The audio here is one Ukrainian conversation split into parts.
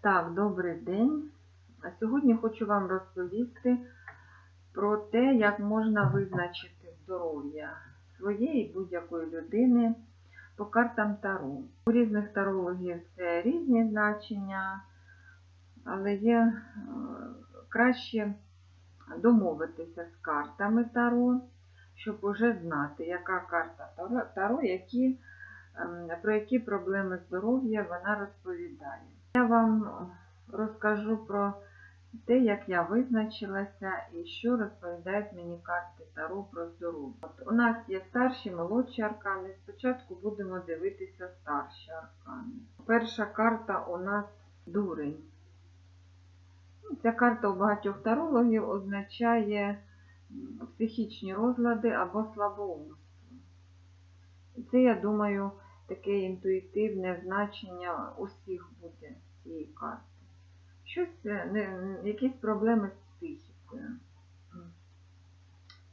Так, добрий день. Сьогодні хочу вам розповісти про те, як можна визначити здоров'я своєї будь-якої людини по картам Таро. У різних тарологів це різні значення, але є е, краще домовитися з картами Таро, щоб уже знати, яка карта Таро, Таро які, ем, про які проблеми здоров'я вона розповідає. Я вам розкажу про те, як я визначилася і що розповідають мені карти Таро про здоров'я. У нас є старші, молодші аркани. Спочатку будемо дивитися старші аркани. Перша карта у нас дурень. Ну, Ця карта у багатьох тарологів означає психічні розлади або слабоумство. Це, я думаю, таке інтуїтивне значення усіх буде цієї карти. Щось, не, якісь проблеми з психікою.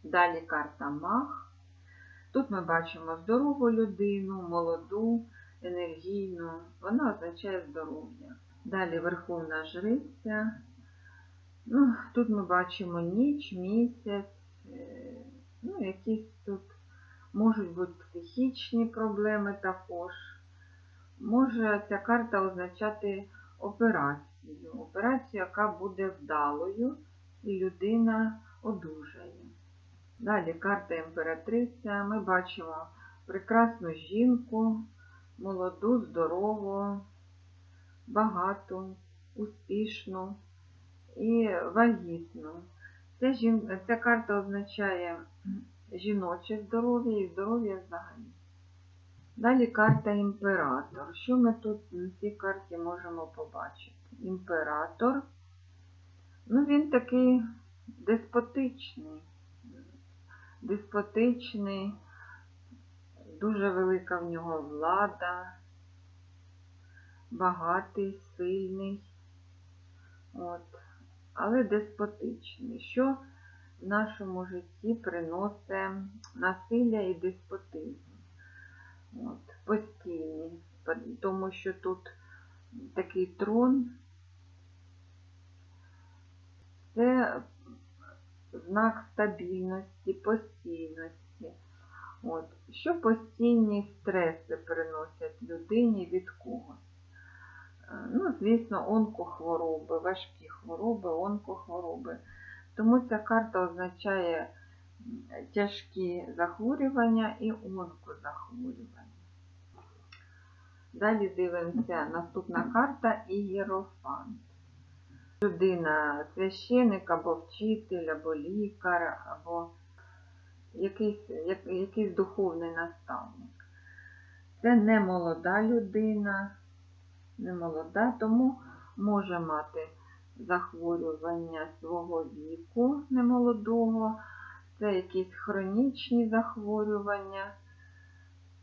Далі карта Мах. Тут ми бачимо здорову людину, молоду, енергійну. Вона означає здоров'я. Далі Верховна Жриця. Ну, тут ми бачимо ніч, місяць, е, ну, якісь тут можуть бути психічні проблеми також. Може ця карта означати операцію. Операцію, яка буде вдалою, і людина одужає. Далі карта імператриця. Ми бачимо прекрасну жінку, молоду, здорову, багату, успішну і вагітну. Ця, жін... Ця карта означає жіноче здоров'я і здоров'я взагалі. Далі карта імператор. Що ми тут на цій карті можемо побачити? Імператор. Ну, він такий деспотичний. Деспотичний, дуже велика в нього влада, багатий, сильний. От. Але деспотичний. Що в нашому житті приносить насилля і деспотизм? От, постійні, тому що тут такий трон це знак стабільності, постійності. От. Що постійні стреси приносять людині від когось? Е, Ну, звісно, онкохвороби, важкі хвороби, онкохвороби. Тому ця карта означає тяжкі захворювання і онкозахворювання. Далі дивимося наступна карта Ієрофант. Людина, священик або вчитель, або лікар, або якийсь, як- якийсь духовний наставник. Це не молода людина, не молода, тому може мати захворювання свого віку немолодого, це якісь хронічні захворювання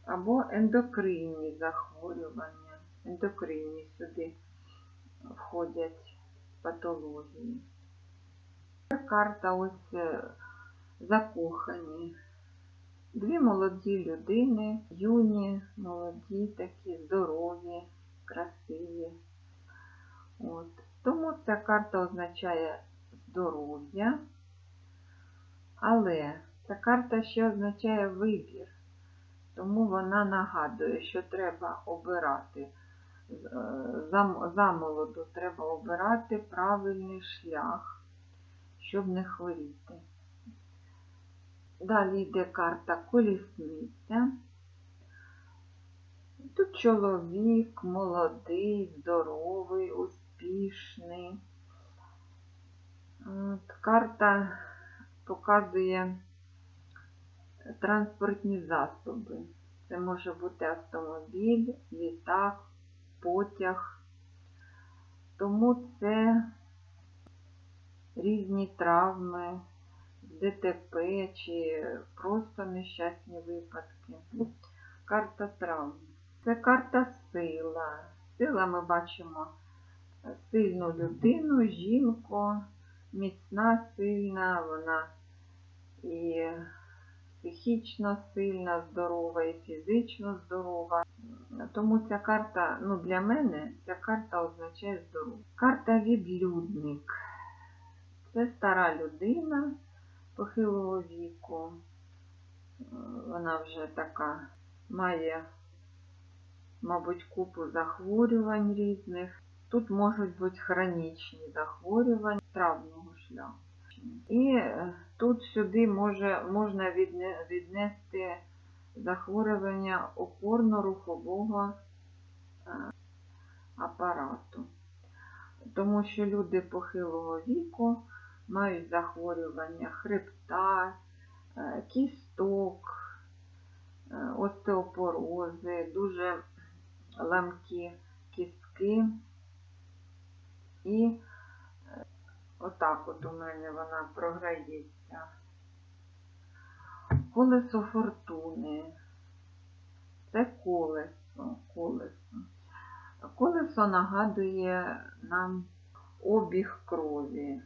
або ендокринні захворювання. Ендокринні сюди входять патології. Карта ось е, закохані. Дві молоді людини, юні, молоді, такі здорові, красиві. От. Тому ця карта означає здоров'я, але ця карта ще означає вибір, тому вона нагадує, що треба обирати е, замолоду, треба обирати правильний шлях, щоб не хворіти. Далі йде карта колісниця. Тут чоловік молодий, здоровий, успішний. От, карта показує транспортні засоби. Це може бути автомобіль, літак, потяг. Тому це різні травми, ДТП чи просто нещасні випадки. Карта травм. Це карта сила. Сила ми бачимо сильну людину, жінку, міцна, сильна, вона і психічно сильна, здорова, і фізично здорова. Тому ця карта, ну для мене, ця карта означає здоров'я. Карта відлюдник. Це стара людина похилого віку. Вона вже така має, мабуть, купу захворювань різних. Тут можуть бути хронічні захворювання травного шляху. І е, тут сюди може, можна віднести захворювання опорно-рухового е, апарату. Тому що люди похилого віку мають захворювання хребта, е, кісток, остеопорози, дуже ламкі кістки. І отак от у мене вона програється. Колесо фортуни. Це колесо, колесо. Колесо нагадує нам обіг крові.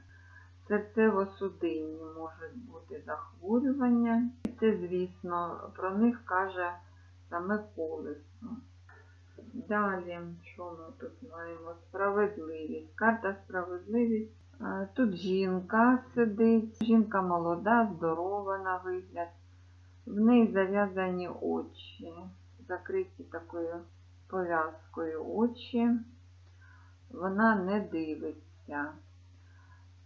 Серцево-судинні можуть бути захворювання. Це, звісно, про них каже саме колесо. Далі, що ми тут маємо? Справедливість. Карта справедливість. Тут жінка сидить. Жінка молода, здорова на вигляд. В неї зав'язані очі, закриті такою пов'язкою очі. Вона не дивиться.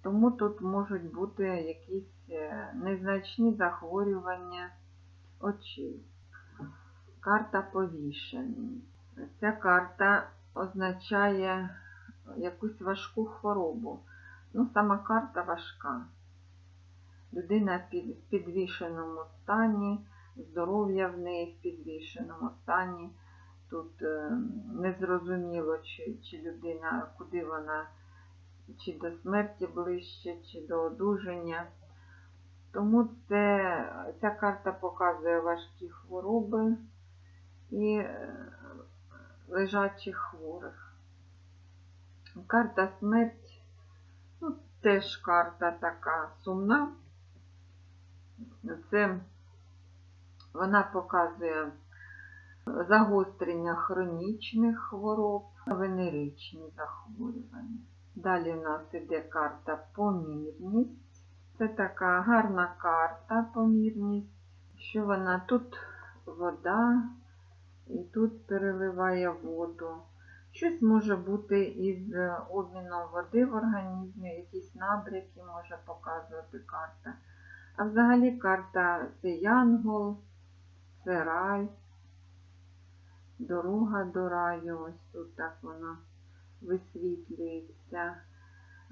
Тому тут можуть бути якісь е, незначні захворювання очей. Карта повішений. Ця карта означає якусь важку хворобу. Ну, сама карта важка. Людина в підвішеному стані, здоров'я в неї в підвішеному стані. Тут е, незрозуміло, чи, чи людина, куди вона, чи до смерті ближче, чи до одужання. Тому це, ця карта показує важкі хвороби і е, лежачих хворих. Карта смерть, теж карта така сумна. Це вона показує загострення хронічних хвороб, венеричні захворювання. Далі у нас іде карта помірність. Це така гарна карта помірність, що вона тут вода і тут переливає воду. Щось може бути із обміном води в організмі, якісь набряки може показувати карта. А взагалі карта це янгол, це рай, дорога до раю, ось тут так вона висвітлюється,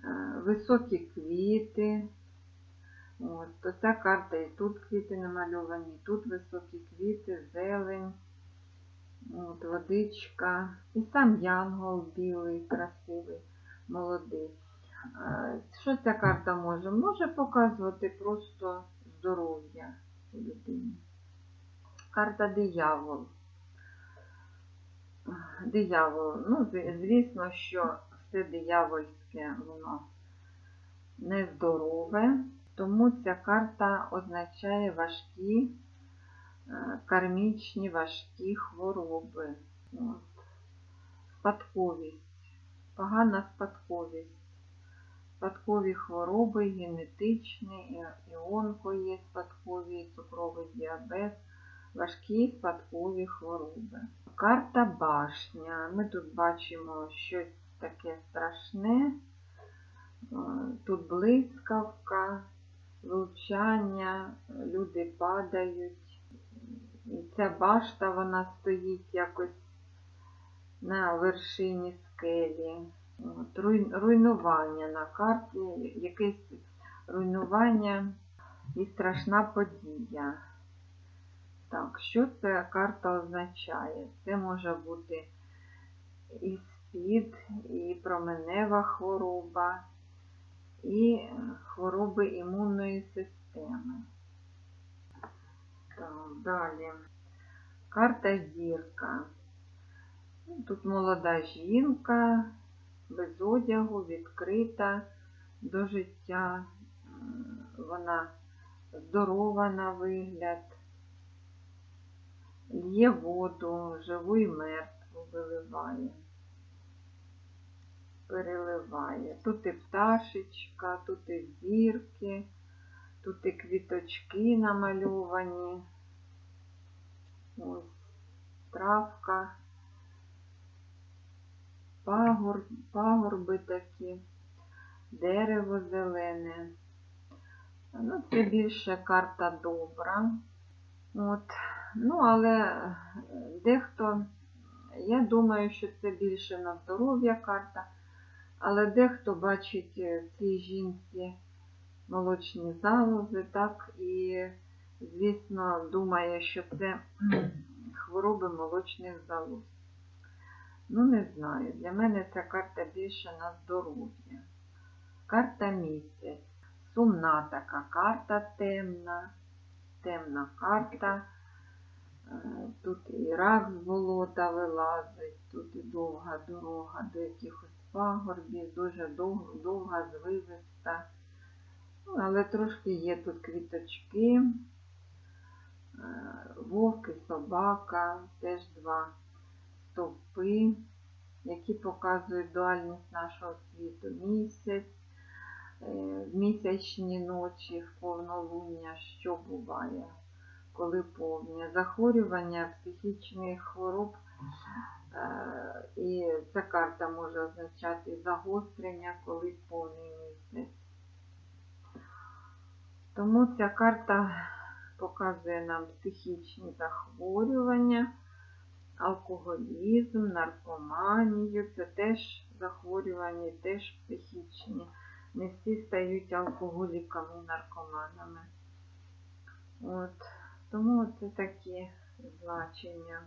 Е, високі квіти. От, то ця карта і тут квіти намальовані, і тут високі квіти, зелень, от, водичка. І сам янгол білий, красивий, молодий. Що ця карта може? Може показувати просто здоров'я людини. Карта диявол. Диявол. Ну, звісно, що все диявольське, воно нездорове, тому ця карта означає важкі, кармічні важкі хвороби. От. Спадковість, погана спадковість. Спадкові хвороби, генетичні, і- онко є спадкові, цукровий діабет, важкі спадкові хвороби. Карта башня. Ми тут бачимо щось таке страшне. Е, Тут блискавка, влучання, люди падають. Ця башта, вона стоїть якось на вершині скелі. От, руйнування на карті, якесь руйнування і страшна подія. Так, що ця карта означає? Це може бути і спід, і променева хвороба, і хвороби імунної системи. Далі. Карта зірка. Ну, Тут молода жінка, без одягу, відкрита до життя. Вона здорова на вигляд. лє воду, живу і мертву виливає, переливає. Тут і пташечка, тут і зірки, тут і квіточки намальовані. Ось травка, пагор, пагорби такі, дерево зелене. Ну, це більше карта добра. От. Ну, але е, дехто, я думаю, що це більше на здоров'я карта, але дехто бачить е, цій жінці молочні залози, так, і, звісно, думає, що це хвороби молочних залоз. Ну, не знаю. Для мене ця карта більше на здоров'я. Карта місяць. Сумна така карта темна, темна карта. Е, Тут і рак з болота вилазить, тут і довга дорога до якихось пагорбів, дуже дов- довга, звивиста. Але трошки є тут квіточки, е, вовк і собака, теж два стовпи, які показують дуальність нашого світу. Місяць, е, місячні ночі, в повнолуння, що буває, коли повня, захворювання психічних хвороб. Е, І ця карта може означати загострення, коли повний місяць. Тому ця карта показує нам психічні захворювання, алкоголізм, наркоманію. Це теж захворювання, теж психічні. Не всі стають алкоголіками, наркоманами. От. Тому це такі значення.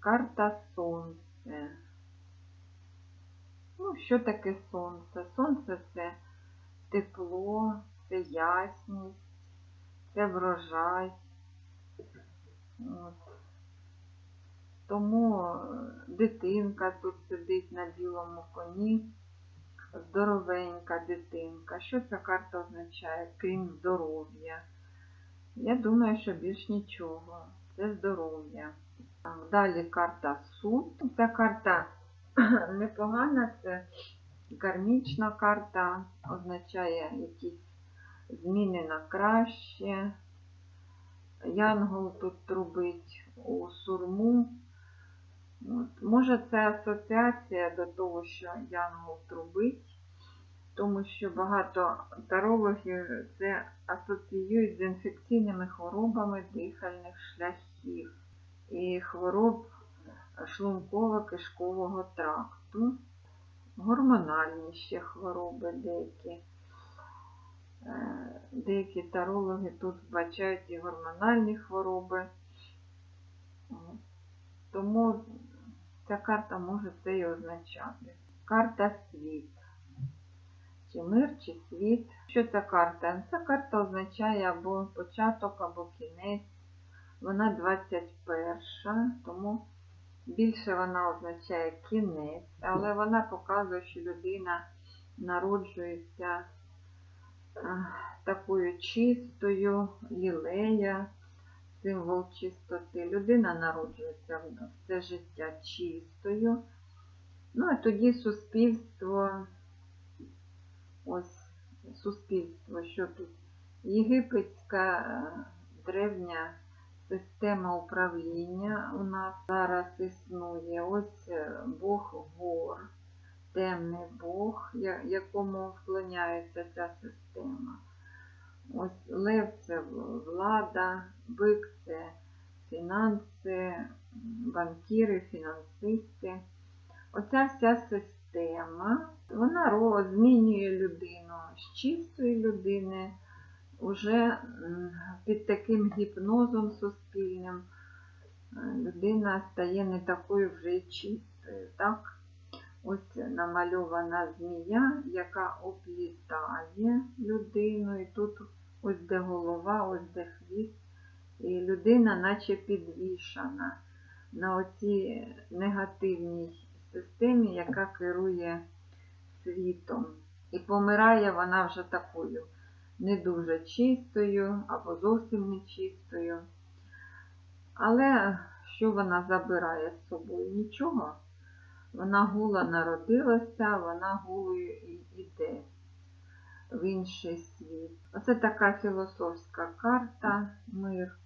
Карта Сонце. Ну, що таке сонце? Сонце це тепло, це ясність, це врожай. От. Тому е, дитинка тут сидить на білому коні, здоровенька дитинка. Що ця карта означає, крім здоров'я? Я думаю, що більш нічого. Це здоров'я. Далі карта суд. Ця карта непогана, це кармічна карта, означає якісь зміни на краще. Янгол тут трубить у сурму. От. Може, це асоціація до того, що Янгол трубить, тому що багато тарологів це асоціюють з інфекційними хворобами дихальних шляхів і хвороб шлунково-кишкового тракту, гормональні ще хвороби деякі. Е, Деякі тарологи тут вбачають і гормональні хвороби. Тому ця карта може це і означати. Карта світ. Чи мир, чи світ. Що ця карта? Ця карта означає або початок, або кінець. Вона 21, тому більше вона означає кінець, але вона показує, що людина народжується такою чистою, лілея, символ чистоти. Людина народжується все життя чистою. Ну, а тоді суспільство, ось суспільство, що тут єгипетська е, древня система управління у нас зараз існує. Ось е, Бог гор, темний Бог, якому вклоняється ця система. Ось Лев це влада, бик це фінанси, банкіри, фінансисти. Оця вся система, вона змінює людину з чистої людини уже під таким гіпнозом суспільним людина стає не такою вже чистою. Так? Ось намальована змія, яка облітає людину, і тут ось де голова, ось де хвіст, і людина наче підвішана на оцій негативній системі, яка керує світом. І помирає вона вже такою не дуже чистою або зовсім нечистою. Але що вона забирає з собою? Нічого. Вона гула народилася, вона гулою і йде в інший світ. Оце така філософська карта, мир.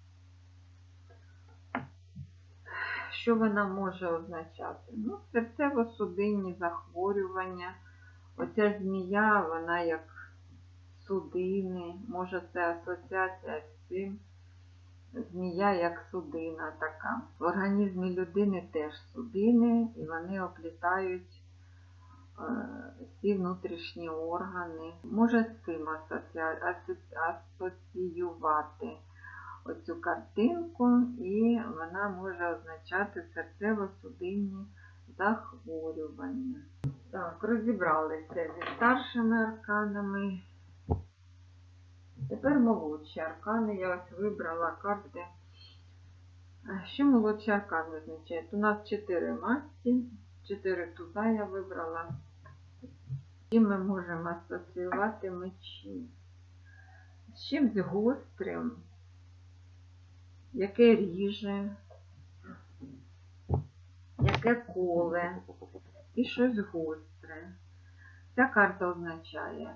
Що вона може означати? Ну, серцево-судинні захворювання. Оця змія, вона як судини, може це асоціація з цим. Змія як судина така. В організмі людини теж судини, і вони оплітають е, всі внутрішні органи. Може з цим асоці- асоці- асоціювати оцю картинку, і вона може означати серцево-судинні захворювання. Так, розібралися зі старшими арканами. Тепер молодші аркани. Я ось вибрала карти. Що молодші аркани означають? У нас 4 масті, 4 туза я вибрала. І ми можемо асоціювати мечі. З чимось гострим, яке ріже, яке коле і щось гостре. Ця карта означає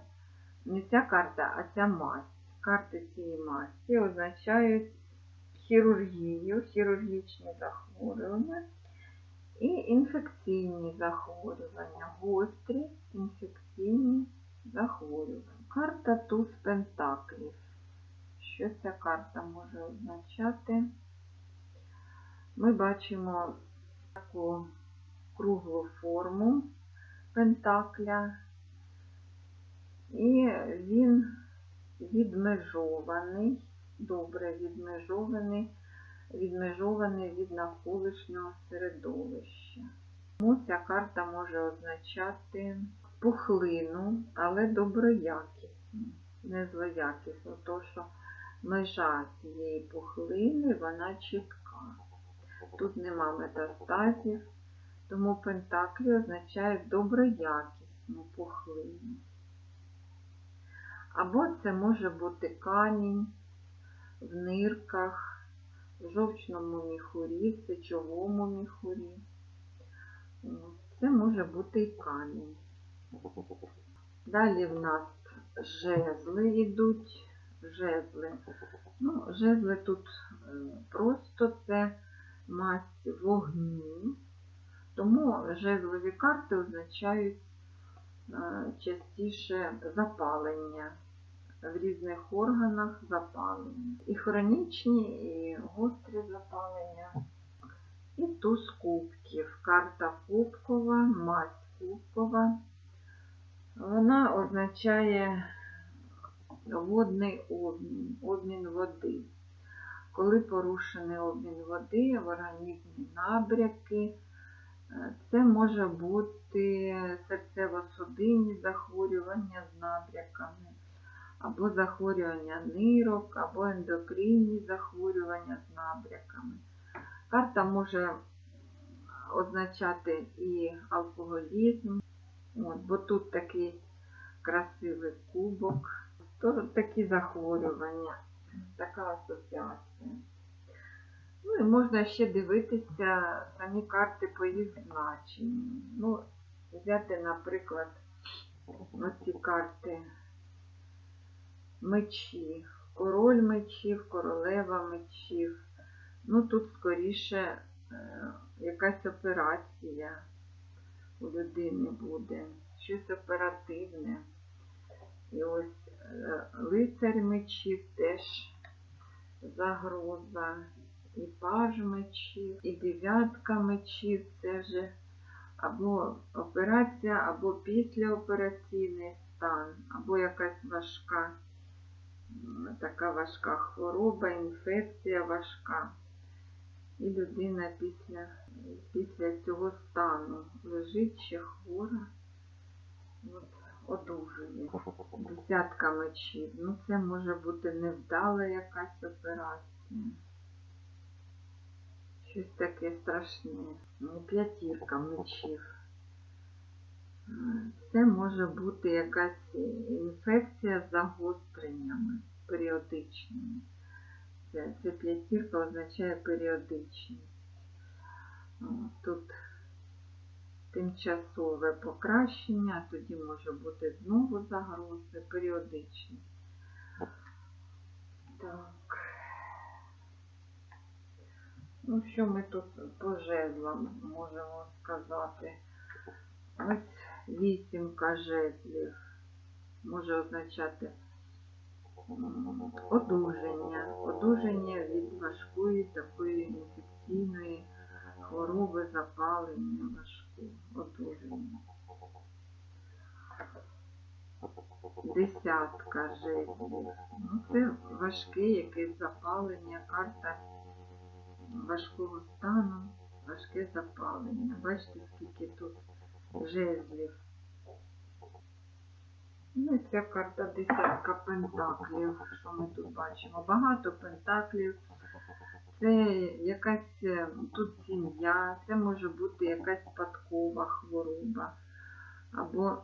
не ця карта, а ця масть. Карти цієї масті означають хірургію, хірургічні захворювання і інфекційні захворювання, гострі інфекційні захворювання. Карта туз пентаклів. Що ця карта може означати? Ми бачимо таку круглу форму пентакля, і він відмежований, добре відмежований, відмежований від навколишнього середовища. Тому ця карта може означати пухлину, але доброякісну, не злоякісну, то що межа цієї пухлини, вона чітка. Тут нема метастазів, тому пентаклі означають доброякісну пухлину. Або це може бути камінь в нирках, в жовчному міхурі, в сечовому міхурі. Це може бути і камінь. Далі в нас жезли йдуть. Жезли. Ну, жезли тут е, просто це масть вогню, тому жезлові карти означають е, частіше запалення в різних органах запалення. І хронічні, і гострі запалення. І туз кубків. Карта кубкова, масть кубкова. Вона означає водний обмін, обмін води. Коли порушений обмін води в організмі набряки, е, це може бути серцево-судинні захворювання з набряками, або захворювання нирок, або ендокринні захворювання з набряками. Карта може означати і алкоголізм, от, бо тут такий красивий кубок, то такі захворювання, така асоціація. Ну і можна ще дивитися самі карти по їх значенню. Ну, взяти, наприклад, оці карти мечі, король мечів, королева мечів. Ну, тут скоріше е, якась операція у людини буде, щось оперативне. І ось е, лицар мечів теж загроза, і паж мечів, і дев'ятка мечів це вже або операція, або післяопераційний стан, або якась важка, така важка хвороба, інфекція важка. І людина після, після цього стану лежить ще хвора, от, одужує. Десятка мечів. Ну, це може бути невдала якась операція. Щось таке страшне. Ну, п'ятірка мечів. Це може бути якась інфекція з загостреннями періодичними. Це, це п'ятірка означає періодичність. Тут тимчасове покращення, тоді може бути знову загрози, періодичність. Так. Ну, що ми тут по жезлам можемо сказати? Ось вісімка жезлів може означати одужання, одужання від важкої такої інфекційної хвороби, запалення важкого, одужання. Десятка жезлів. Ну, це важке якесь запалення, карта важкого стану, важке запалення. Бачите, скільки тут жезлів. Ну і ця карта десятка пентаклів. Що ми тут бачимо? Багато пентаклів. Це якась е, тут сім'я, це може бути якась спадкова хвороба. Або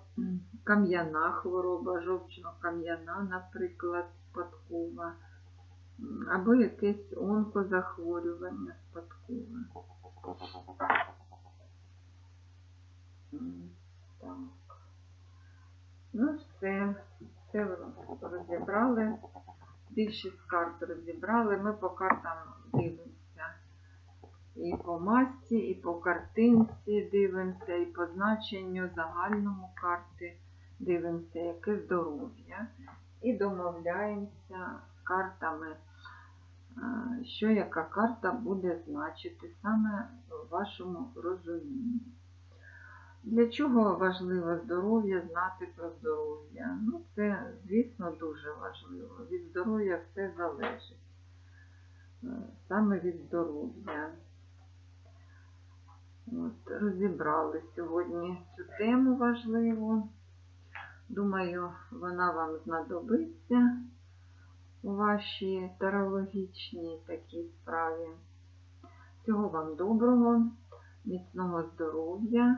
кам'яна хвороба, жовчно-кам'яна, наприклад, спадкова. Або якесь онкозахворювання спадкове. Так. Ну, все, все розібрали. Більшість карт розібрали. Ми по картам дивимося. І по масті, і по картинці дивимося, і по значенню загальному карти дивимося, яке здоров'я. І домовляємося з картами, е, що яка карта буде значити саме в вашому розумінні. Для чого важливо здоров'я, знати про здоров'я? Ну, це, звісно, дуже важливо. Від здоров'я все залежить. Е, Саме від здоров'я. От, розібрали сьогодні цю тему важливу. Думаю, вона вам знадобиться у вашій тарологічній такій справі. Всього вам доброго, міцного здоров'я